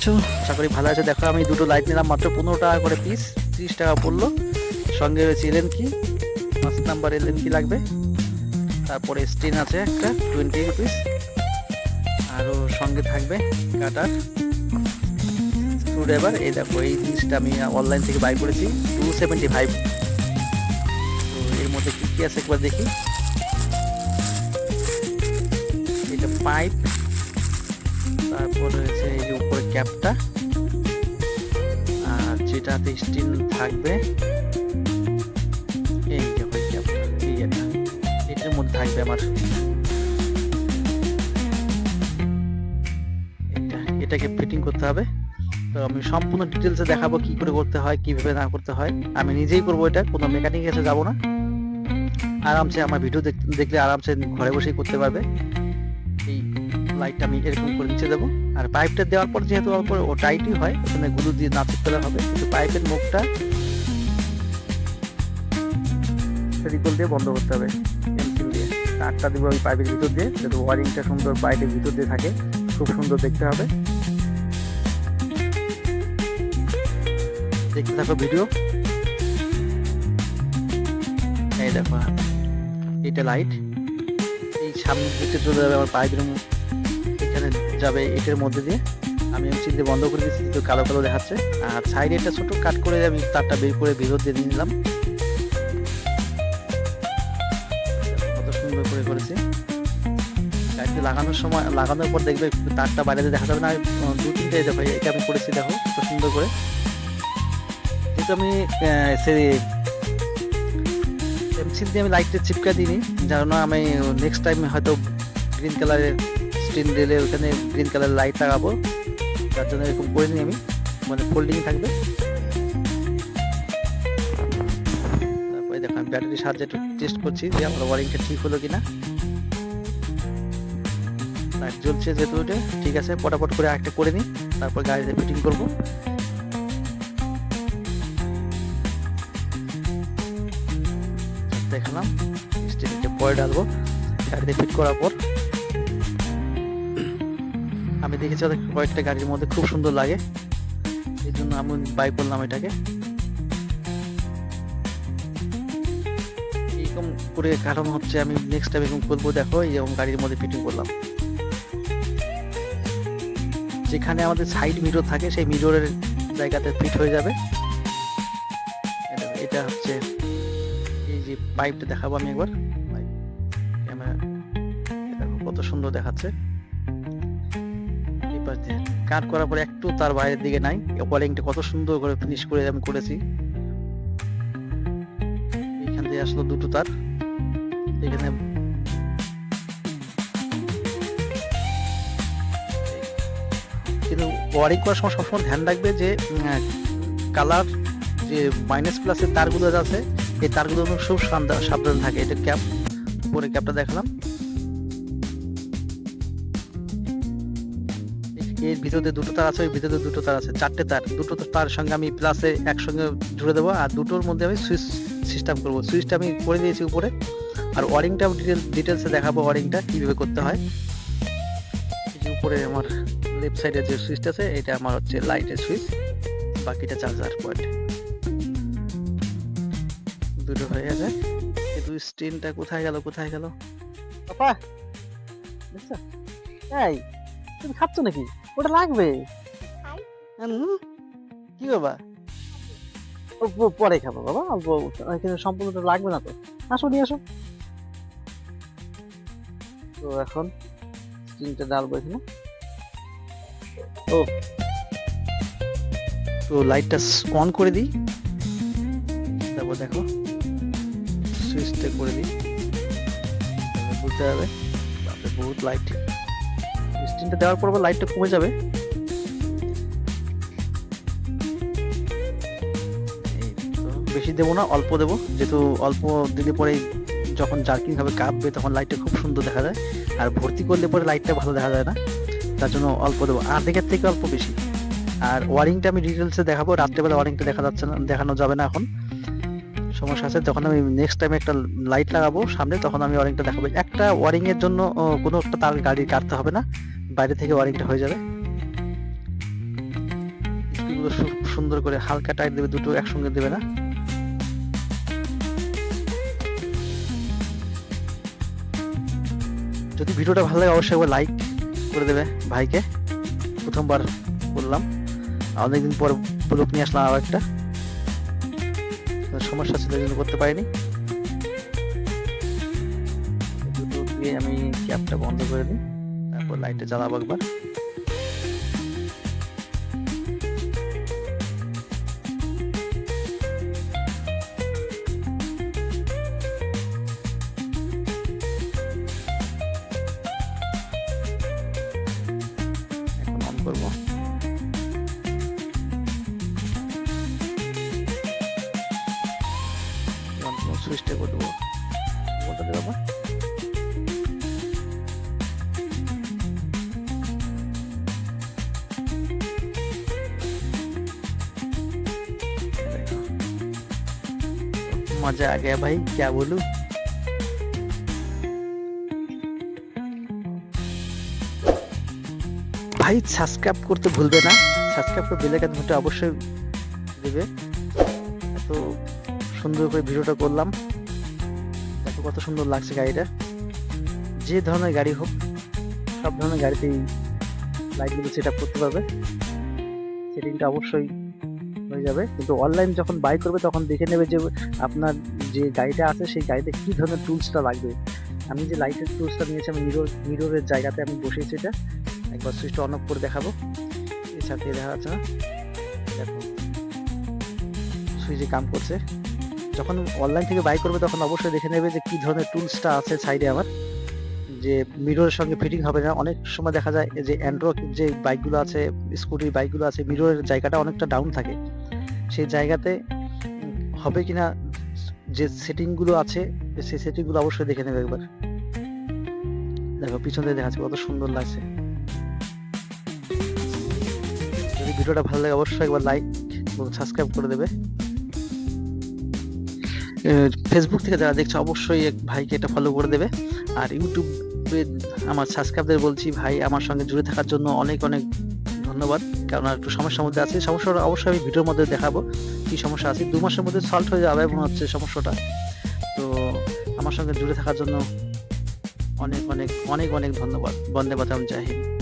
আছো? আশা করি ভালো আছে। দেখো, আমি দুটো লাইট নিলাম মাত্র পনেরো টাকা করে পিস তিরিশ টাকা পড়ল। সঙ্গে রয়েছে এলএন কি পাঁচ নাম্বার এলএন কি লাগবে। তারপরে স্টেন আছে একটা টোয়েন্টি রুপিস আরও সঙ্গে থাকবে কাটার স্ক্রুড্রাইভার এই দেখো, এই জিনিসটা আমি অনলাইন থেকে বাই করেছি টু সেভেন্টি ফাইভ তো এর মধ্যে কী কী আছে একবার দেখি। এটা পাইপ তারপর রয়েছে এই যে উপরে ক্যাপটা। আর যেটাতে স্টিল থাকবে, এই যে ক্যাপটা, এই এটা। এটার মধ্যে থাকবে আমার। এটা, এটাকে ফিটিং করতে হবে। তো আমি সম্পূর্ণ ডিটেলসে দেখাবো কি করে করতে হয়, কীভাবে না করতে হয়। আমি নিজেই করব এটা, কোনো মেকানিক কাছে যাব না। আরামসে আমার ভিডিও দেখলে আরামসে ঘরে বসেই করতে পারবে। লাইটটা আমি এরকম করে নিচে দেবো। আর পাইপটা দেওয়ার পর যেহেতু অল্প ও টাইটই হয়, ওখানে গুলো দিয়ে না করতে হবে। কিন্তু পাইপের মুখটা ফেরিকল দিয়ে বন্ধ করতে হবে পেন্সিল দিয়ে। তারটা দিব আমি পাইপের ভিতর দিয়ে, যাতে ওয়ারিংটা সুন্দর পাইপের ভিতর দিয়ে থাকে। খুব সুন্দর দেখতে হবে। দেখতে থাকো ভিডিও এই দেখো, এটা লাইট এই সামনের দিকে চলে যাবে আমার পাইপের মু- এখানে যাবে এটার মধ্যে দিয়ে। আমি দিয়ে বন্ধ করে দিচ্ছি কিন্তু কালো কালো দেখাচ্ছে। আর সাইডে একটা ছোট কাট করে আমি তারটা বের করে ভিতর দিয়ে নিলাম। কত সুন্দর করে করেছি। লাইটটা লাগানোর সময়, লাগানোর পর দেখবে তারটা বাইরে দেখা যাবে না। দু তিনটে দেখো এটা আমি করেছি, দেখো, কত সুন্দর করে। যেহেতু আমি পেন্সিল দিয়ে আমি লাইটটা চিপকা দিইনি যেন আমি নেক্সট টাইম হয়তো গ্রিন কালারের স্ক্রিন দিলে ওখানে গ্রিন কালার লাইট লাগাবো। তার জন্য এরকম করে নিই আমি। মানে ফোল্ডিং থাকবে। তারপরে দেখো, আমি ব্যাটারির সাহায্যে একটু টেস্ট করছি যে আমার ওয়ারিংটা ঠিক হলো কিনা। লাইট জ্বলছে যেহেতু ওটা। ঠিক আছে, পটাপট করে একটা করে নিই। তারপর গাড়িতে ফিটিং করব। দেখালাম। স্টিলটা পরে ডালবো গাড়িতে ফিট করার পর দেখেছি? ওদের কয়েকটা গাড়ির মধ্যে খুব সুন্দর লাগে। এই জন্য আমি বাই করলাম এটাকে। এরকম করে কারণ হচ্ছে, আমি নেক্সট টাইম এরকম করব, দেখো এরকম গাড়ির মধ্যে ফিটিং করলাম। যেখানে আমাদের সাইড মিরর থাকে, সেই মিররের জায়গাতে ফিট হয়ে যাবে। এটা হচ্ছে, এই যে পাইপটা দেখাবো আমি একবার। ক্যামেরা কত সুন্দর দেখাচ্ছে। কাট করার পরে একটু তার বাইরের দিকে নাই। ওয়ারিংটা কত সুন্দর করে ফিনিশ করে আমি করেছি। এখান থেকে আসলো দুটো তার। এখানে কিন্তু ওয়ারিং করার সময় সবসময় ধ্যান রাখবে যে কালার যে মাইনাস প্লাসের তারগুলো আছে, এই তারগুলো খুব সাবধান থাকে। এটা ক্যাপ পরে ক্যাপটা দেখালাম। এর ভিতরে দুটো তার আছে, ওই ভিতরে দুটো তার আছে, চারটে তার। দুটো তার সঙ্গে আমি প্লাসে একসঙ্গে জুড়ে দেবো, আর দুটোর মধ্যে আমি সুইচ সিস্টেম করব। সুইচটা আমি করে দিয়েছি উপরে, আর ওয়ারিংটা ডিটেল ডিটেলসে দেখাবো ওয়ারিংটা, কীভাবে করতে হয়। উপরে আমার লেফট সাইডে যে সুইচটা আছে, এটা আমার হচ্ছে লাইটের সুইচ, বাকিটা চার্জার পয়েন্ট দুটো হয়ে গেছে। কিন্তু স্টেনটা কোথায় গেল কোথায় গেল? দেখছ? এই তুমি খাচ্ছ নাকি? ওটা লাগবে। কি বাবা পরে খাব বাবা অল্প এখানে সম্পূর্ণটা লাগবে না তো। আসো নিয়ে আসো। তো এখন স্টিনটা ডালবো এখানে ও। তো লাইটটা অন করে দিই। তারপর দেখো সুইচটা করে দিই। বুঝতে হবে বহুত লাইট। স্ক্রিনটা দেওয়ার পর লাইটটা কমে যাবে। বেশি দেবো না, অল্প দেবো। যেহেতু অল্প দিলে পরে যখন জার্কিং হবে, কাঁপবে, তখন লাইটটা খুব সুন্দর দেখা যায়। আর ভর্তি করলে পরে লাইটটা ভালো দেখা যায় না। তার জন্য অল্প দেবো। আর্ধেকের থেকে অল্প বেশি। আর ওয়ারিংটা আমি ডিটেলসে দেখাবো। রাত্রেবেলা ওয়ারিংটা দেখা যাচ্ছে না, দেখানো যাবে না এখন। সমস্যা আছে, যখন আমি নেক্সট টাইমে একটা লাইট লাগাবো সামনে, তখন আমি ওয়ারিংটা দেখাবো। একটা ওয়ারিংয়ের জন্য কোনো একটা তার গাড়ি কাটতে হবে না। বাইরে থেকে ওয়ারিংটা হয়ে যাবে। সুন্দর করে হালকা টাইট দেবে, দুটো একসঙ্গে দেবে না। যদি ভিডিওটা ভালো লাগে, অবশ্যই লাইক করে দেবে ভাইকে। প্রথমবার বললাম। অনেকদিন পর ব্লগ নিয়ে আসলাম আবার একটা। সমস্যা ছিল জন্য করতে পারিনি। আমি ক্যাপটা বন্ধ করে দিই? তারপর লাইটটা জ্বালাবো একবার। করব। সুইচটা করে मजा आ गया भाई क्या बोलूं ভাই সাবস্ক্রাইব করতে ভুলবে না সাবস্ক্রাইব করে বেল আইকন ঘন্টা অবশ্যই দেবে এত সুন্দর করে ভিডিওটা করলাম দেখো কত সুন্দর লাগছে গাড়িটা যে ধরনের গাড়ি হোক সব ধরনের গাড়িতেই লাইটগুলো সেট আপ করতে পারবে সেটিংটা অবশ্যই হয়ে যাবে। কিন্তু অনলাইন যখন বাই করবে, তখন দেখে নেবে যে আপনার যে গাড়িটা আছে, সেই গাড়িতে কী ধরনের টুলসটা লাগবে। আমি যে লাইটের টুলসটা নিয়েছি, আমি মিরর মিররের জায়গাতে আমি বসিয়েছি এটা। একবার সুইচটা অন অফ করে দেখাবো। সাথে দেখা যাচ্ছে না। দেখো। সুইচে কাম করছে। যখন অনলাইন থেকে বাই করবে, তখন অবশ্যই দেখে নেবে যে কী ধরনের টুলসটা আছে সাইডে আমার যে মিররের সঙ্গে ফিটিং হবে না। অনেক সময় দেখা যায় যে অ্যান্ড্রয়েড যে বাইকগুলো আছে স্কুটি বাইকগুলো আছে মিররের জায়গাটা অনেকটা ডাউন থাকে। সেই জায়গাতে হবে কিনা, যে সেটিংগুলো আছে, সেই সেটিংগুলো অবশ্যই দেখে নেবে একবার। দেখো, পিছন থেকে দেখাচ্ছে, কত সুন্দর লাগছে। যদি ভিডিওটা ভালো লাগে, অবশ্যই একবার লাইক এবং সাবস্ক্রাইব করে দেবে। ফেসবুক থেকে যারা দেখছ, অবশ্যই এক ভাইকে এটা ফলো করে দেবে। আর ইউটিউবে আমার সাবস্ক্রাইবদের বলছি, ভাই আমার সঙ্গে জুড়ে থাকার জন্য অনেক অনেক ধন্যবাদ। কারণ একটু সমস্যার মধ্যে আছে। সমস্যাটা অবশ্যই আমি ভিডিওর মধ্যে দেখাবো। কি সমস্যা আছে? দু মাসের মধ্যে সলভ হয়ে যাবে মনে হচ্ছে সমস্যাটা। তো আমার সঙ্গে জুড়ে থাকার জন্য অনেক অনেক অনেক অনেক ধন্যবাদ। বন্দে মাতরম। জয় হিন্দ।